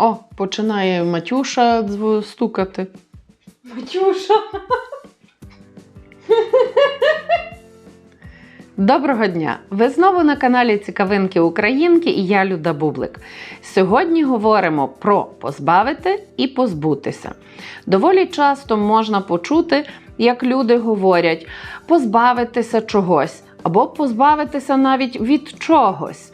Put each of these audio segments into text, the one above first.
О, починає Матюша дзв- стукати. Матюша. Доброго дня! Ви знову на каналі Цікавинки Українки і я Люда Бублик. Сьогодні говоримо про позбавити і позбутися. Доволі часто можна почути, як люди говорять позбавитися чогось або позбавитися навіть від чогось.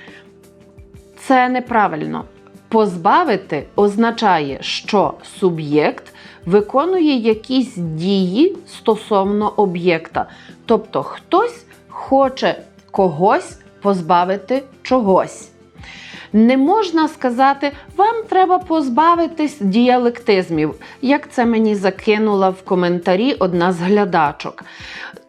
Це неправильно. Позбавити означає, що суб'єкт виконує якісь дії стосовно об'єкта. Тобто хтось хоче когось позбавити чогось. Не можна сказати, вам треба позбавитись діалектизмів, як це мені закинула в коментарі одна з глядачок.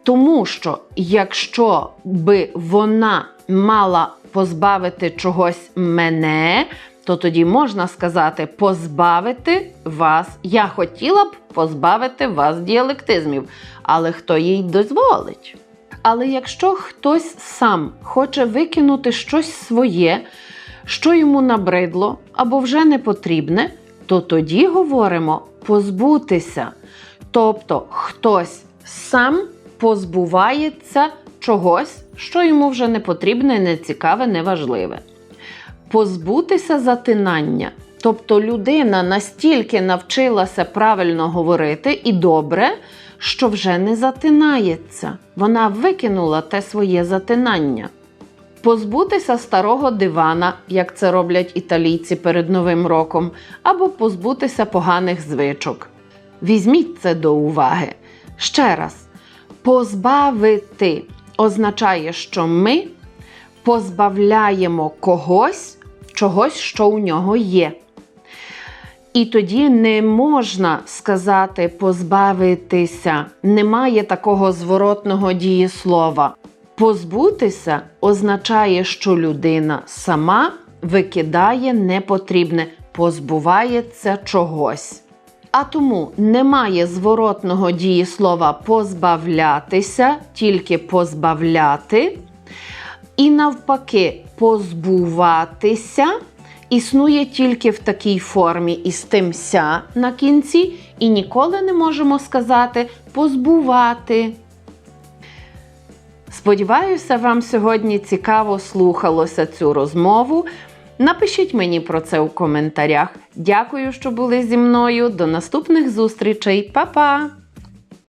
Тому що якщо би вона мала позбавити чогось мене, то тоді можна сказати позбавити вас. Я хотіла б позбавити вас діалектизмів, але хто їй дозволить? Але якщо хтось сам хоче викинути щось своє, що йому набридло або вже не потрібне, то тоді говоримо позбутися. Тобто хтось сам позбувається чогось, що йому вже не потрібне, не цікаве, не важливе. Позбутися затинання. Тобто людина настільки навчилася правильно говорити і добре, що вже не затинається. Вона викинула те своє затинання. Позбутися старого дивана, як це роблять італійці перед Новим роком, або позбутися поганих звичок. Візьміть це до уваги. Ще раз, позбавити означає, що ми позбавляємо когось чогось, що у нього є. І тоді не можна сказати позбавитися, немає такого зворотного дієслова. Позбутися означає, що людина сама викидає непотрібне, позбувається чогось. А тому немає зворотного дієслова позбавлятися, тільки позбавляти. І навпаки, позбуватися існує тільки в такій формі із тим ся на кінці, і ніколи не можемо сказати позбувати. Сподіваюся, вам сьогодні цікаво слухалося цю розмову. Напишіть мені про це у коментарях. Дякую, що були зі мною. До наступних зустрічей. Па-па!